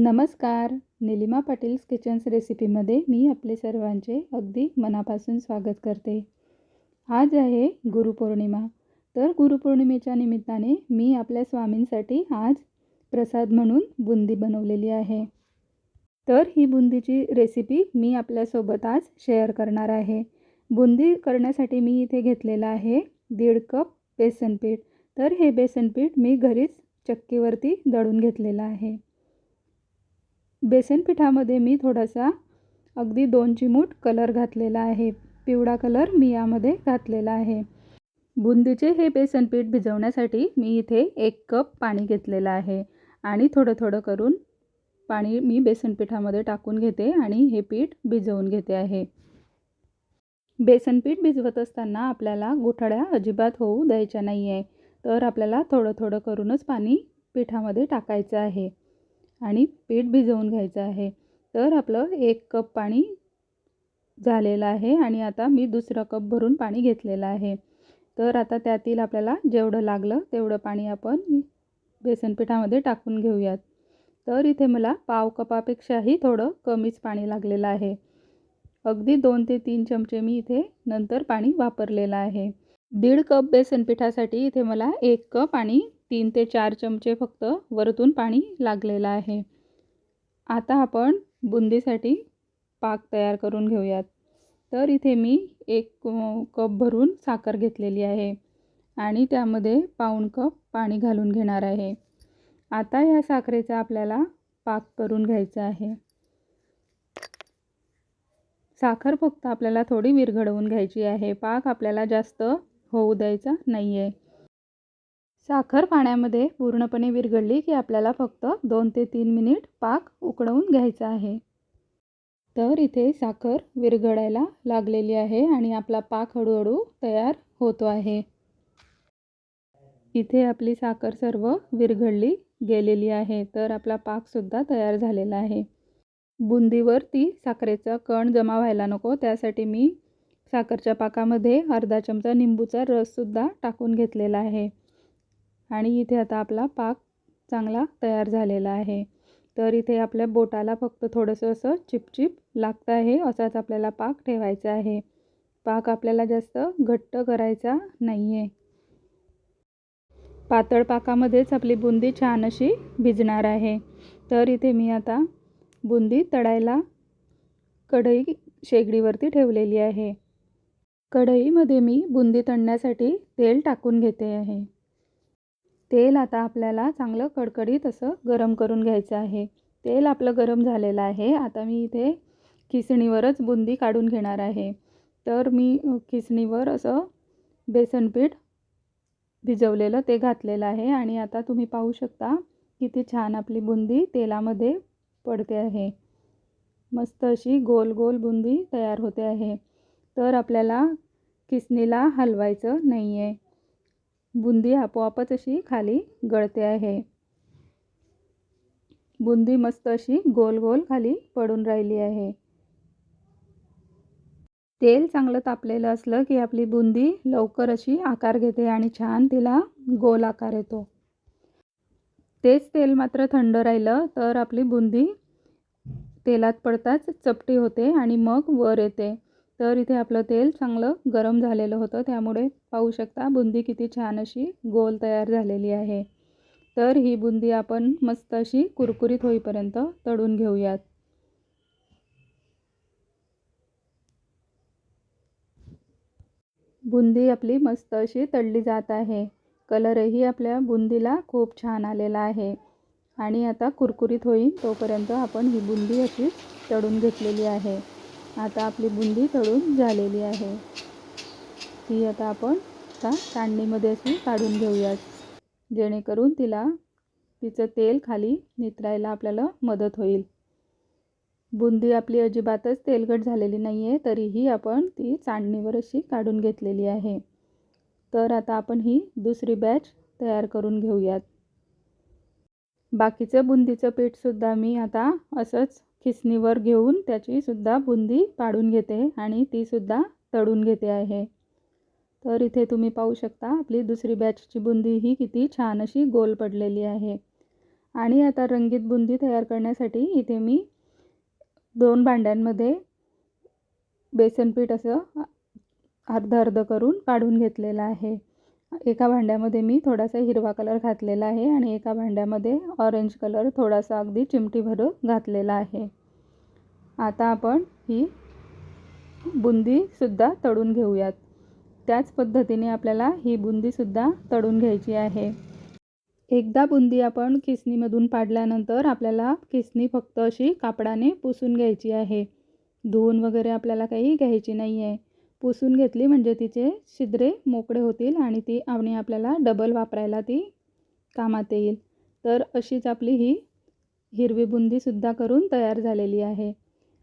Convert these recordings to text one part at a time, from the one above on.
नमस्कार. निलिमा पाटील्स किचन्स रेसिपीमध्ये मी आपले सर्वांचे अगदी मनापासून स्वागत करते. आज आहे गुरुपौर्णिमा. तर गुरुपौर्णिमेच्या निमित्ताने मी आपल्या स्वामींसाठी आज प्रसाद म्हणून बुंदी बनवलेली आहे. तर ही बुंदीची रेसिपी मी आपल्यासोबत आज शेअर करणार आहे. बुंदी करण्यासाठी मी इथे घेतलेलं आहे दीड कप बेसन पीठ तर हे बेसन पीठ मी घरीच चक्कीवरती दळून घेतलेलं आहे. बेसन पिठामध्ये मी थोडासा अगदी दोन चिमूट कलर घातलेला आहे. पिवळा कलर मी यामध्ये घातलेला आहे. बुंदीचे हे बेसनपीठ भिजवण्यासाठी मी इथे एक कप पाणी घेतलेलं आहे आणि थोडं थोडं करून पाणी मी बेसन पिठामध्ये टाकून घेते आणि हे पीठ भिजवून घेते आहे. बेसनपीठ भिजवत असताना आपल्याला गोठड्या अजिबात होऊ द्यायच्या नाही आहे तर आपल्याला थोडं थोडं करूनच पाणी पिठामध्ये टाकायचं आहे. आणि पीठ भिजवून घ्यायचं आहे. तर आपलं एक कप पाणी झालेलं आहे आणि आता मी दुसरं कप भरून पाणी घेतलेलं आहे. तर आता त्यातील आपल्याला जेवढं लागलं तेवढं पाणी आपण बेसन पिठामध्ये टाकून घेऊयात. तर इथे मला पाव कपापेक्षाही थोडं कमीच पाणी लागलेलं आहे. अगदी दोन ते तीन चमचे मी इथे नंतर पाणी वापरलेलं आहे. दीड कप बेसन पिठासाठी इथे मला एक कप आणि तीन ते चार चमचे फक्त वरतून पाणी लागलेलं आहे. आता आपण बुंदीसाठी पाक तयार करून घेऊयात. तर इथे मी एक कप भरून साखर घेतलेली आहे आणि त्यामध्ये पाऊण कप पाणी घालून घेणार आहे. आता या साखरेचा आपल्याला पाक करून घ्यायचा आहे. साखर फक्त आपल्याला थोडी विरघडवून घ्यायची आहे. पाक आपल्याला जास्त होऊ द्यायचा नाही आहे साखर पाण्यामध्ये पूर्णपणे विरघळली की आपल्याला फक्त दोन ते तीन मिनिट पाक उकळवून घ्यायचा आहे. तर इथे साखर विरघळायला लागलेली आहे आणि आपला पाक हळूहळू तयार होतो आहे. इथे आपली साखर सर्व विरघळली गेलेली आहे तर आपला पाकसुद्धा तयार झालेला आहे. बुंदीवर ती साखरेचा कण जमा व्हायला नको त्यासाठी मी साखरच्या पाकामध्ये अर्धा चमचा निंबूचा रससुद्धा टाकून घेतलेला आहे. आणि इथे आता आपला पाक चांगला तयार झालेला आहे. तर इथे आपल्या बोटाला फक्त थोडंसं असं चिपचिप लागतं आहे असाच आपल्याला पाक ठेवायचा आहे. पाक आपल्याला जास्त घट्ट करायचा नाही आहे पातळ पाकामध्येच आपली बुंदी छान अशी भिजणार आहे. तर इथे मी आता बुंदी तळायला कढई शेगडीवरती ठेवलेली आहे. कढईमध्ये मी बुंदी तळण्यासाठी तेल टाकून घेते आहे. तेल आता आपल्याला चांगलं कडकडीत असं गरम करून घ्यायचं आहे. तेल आपलं गरम झालेलं आहे. आता मी इथे खिसणीवरच बुंदी काढून घेणार आहे. तर मी खिसणीवर असं बेसन पीठ भिजवलेलं ते घातलेलं आहे. आणि आता तुम्ही पाहू शकता किती छान आपली बुंदी तेलामध्ये पडते आहे. मस्त अशी गोल गोल बुंदी तयार होते आहे. तर आपल्याला किसणीला हलवायचं नाही आहे बुंदी आपोआपच अशी खाली गळते आहे. बुंदी मस्त अशी गोल गोल खाली पडून राहिली आहे. तेल चांगलं तापलेलं असलं की आपली बुंदी लवकर अशी आकार घेते आणि छान तिला गोल आकार येतो. तेच तेल मात्र थंड राहिलं तर आपली बुंदी तेलात पडताच चपटी होते आणि मग वर येते. तर इथे आपलं तेल चांगलं गरम झालेलं होतं. त्यामुळे पाहू शकता बुंदी किती छान अशी गोल तयार झालेली आहे. तर ही बुंदी आपण मस्त अशी कुरकुरीत होईपर्यंत तळून घेऊयात. बुंदी आपली मस्त अशी तळली जात आहे. कलरही आपल्या बुंदीला खूप छान आलेला आहे. आणि आता कुरकुरीत होईल तोपर्यंत आपण ही बुंदी अशी तळून घेतलेली आहे. आता आपली बुंदी तळून झालेली आहे. ती आता आपण आता चांडणीमध्ये अशी काढून घेऊयात. जेणेकरून तिला तिचं तेल खाली नितरायला आपल्याला मदत होईल. बुंदी आपली अजिबातच तेलकट झालेली नाही आहे तरीही आपण ती चांडणीवर अशी काढून घेतलेली आहे. तर आता आपण ही दुसरी बॅच तयार करून घेऊयात. बाकीचं बुंदीचं पीठसुद्धा मी आता असंच खिसणीवर घेऊन त्याचीसुद्धा बुंदी पाडून घेते आणि तीसुद्धा तळून घेते आहे. तर इथे तुम्ही पाहू शकता आपली दुसरी बॅचची बुंदी ही किती छान अशी गोल पडलेली आहे. आणि आता रंगीत बुंदी तयार करण्यासाठी इथे मी दोन भांड्यांमध्ये बेसन पीठ असं अर्ध अर्ध करून काढून घेतलेलं आहे. एका भांड्यामध्ये मी थोडासा हिरवा कलर घातलेला आहे आणि एका भांड्यामध्ये ऑरेंज कलर थोडासा अगदी चिमटीभर घातलेला आहे. आता आपण ही बुंदीसुद्धा तळून घेऊयात. त्याच पद्धतीने आपल्याला ही बुंदीसुद्धा तळून घ्यायची आहे. एकदा बुंदी आपण किसणीमधून पाडल्यानंतर आपल्याला किसणी फक्त अशी कापडाने पुसून घ्यायची आहे. धुवून वगैरे आपल्याला काही घ्यायची नाही आहे पुसून घेतली म्हणजे तिचे छिद्रे मोकळे होतील आणि ती आणि आपल्याला डबल वापरायला ती कामात येईल. तर अशीच आपली ही हिरवी बुंदीसुद्धा करून तयार झालेली आहे.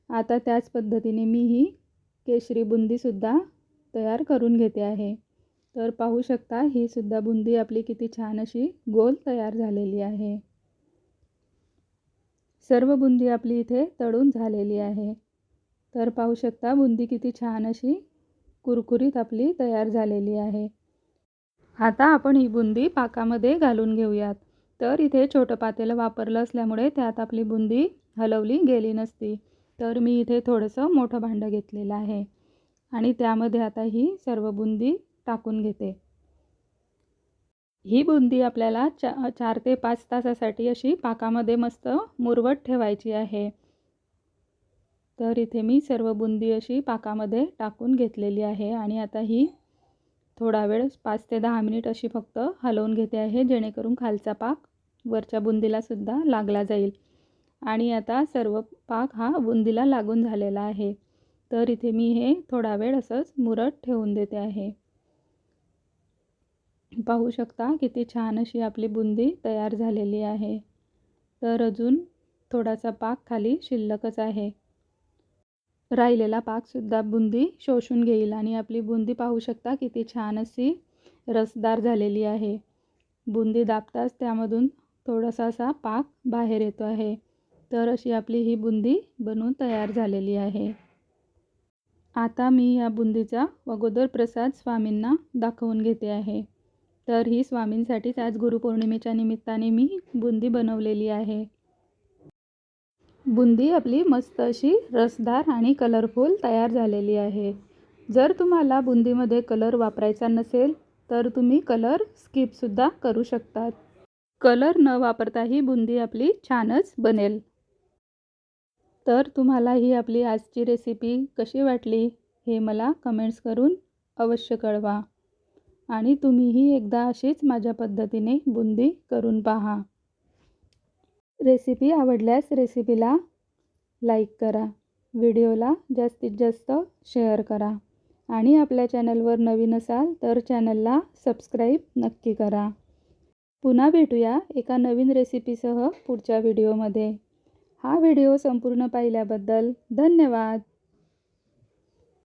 आता त्याच पद्धतीने मी ही केशरी बुंदीसुद्धा तयार करून घेते आहे. तर पाहू शकता ही सुद्धा बुंदी आपली किती छान अशी गोल तयार झालेली आहे. सर्व बुंदी आपली इथे तळून झालेली आहे. तर पाहू शकता बुंदी किती छान अशी कुरकुरीत आपली तयार झालेली आहे. आता आपण ही बुंदी पाकामध्ये घालून घेऊयात. तर इथे छोटं पातेलं वापरलं असल्यामुळे त्यात आपली बुंदी हलवली गेली नसती. तर मी इथे थोडंसं मोठं भांडं घेतलेलं आहे. आणि त्यामध्ये आता ही सर्व बुंदी टाकून घेते. ही बुंदी आपल्याला चा चार ते पाच तासासाठी अशी पाकामध्ये मस्त मुरवत ठेवायची आहे. तर इथे मी सर्व बुंदी अशी पाकामध्ये टाकून घेतलेली आहे आणि आता ही थोडा वेळ पाच ते दहा मिनिट अशी फक्त हलवून घेते आहे जेणेकरून खालचा पाक वरच्या बुंदीलासुद्धा लागला जाईल. आणि आता सर्व पाक हा बुंदीला लागून झालेला आहे. तर इथे मी हे थोडा वेळ असंच मुरट ठेवून देते आहे. पाहू शकता किती छान अशी आपली बुंदी तयार झालेली आहे. तर अजून थोडासा पाक खाली शिल्लकच आहे. राहिलेला पाकसुद्धा बुंदी शोषून घेईल आणि आपली बुंदी पाहू शकता किती छान अशी रसदार झालेली आहे. बुंदी दाबताच त्यामधून थोडासा असा पाक बाहेर येतो आहे. तर अशी आपली ही बुंदी बनवून तयार झालेली आहे. आता मी या बुंदीचा अगोदर प्रसाद स्वामींना दाखवून घेते आहे. तर ही स्वामींसाठीच आज गुरुपौर्णिमेच्या निमित्ताने मी बुंदी बनवलेली आहे. बुंदी आपली मस्त अशी रसदार आणि कलरफुल तयार झालेली आहे. जर तुम्हाला बुंदीमध्ये कलर वापरायचा नसेल तर तुम्ही कलर स्किपसुद्धा करू शकतात. कलर न वापरता ही बुंदी आपली छानच बनेल. तर तुम्हाला ही आपली आजची रेसिपी कशी वाटली हे मला कमेंट्स करून अवश्य कळवा. आणि तुम्हीही एकदा अशीच माझ्या पद्धतीने बुंदी करून पहा. रेसिपी आवडल्यास रेसिपीला लाईक करा व्हिडिओला जास्तीत जास्त शेअर करा आणि आपल्या चॅनलवर नवीन असाल तर चॅनलला सबस्क्राईब नक्की करा. पुन्हा भेटूया एका नवीन रेसिपीसह पुढच्या व्हिडिओमध्ये. हा व्हिडिओ संपूर्ण पाहिल्याबद्दल धन्यवाद.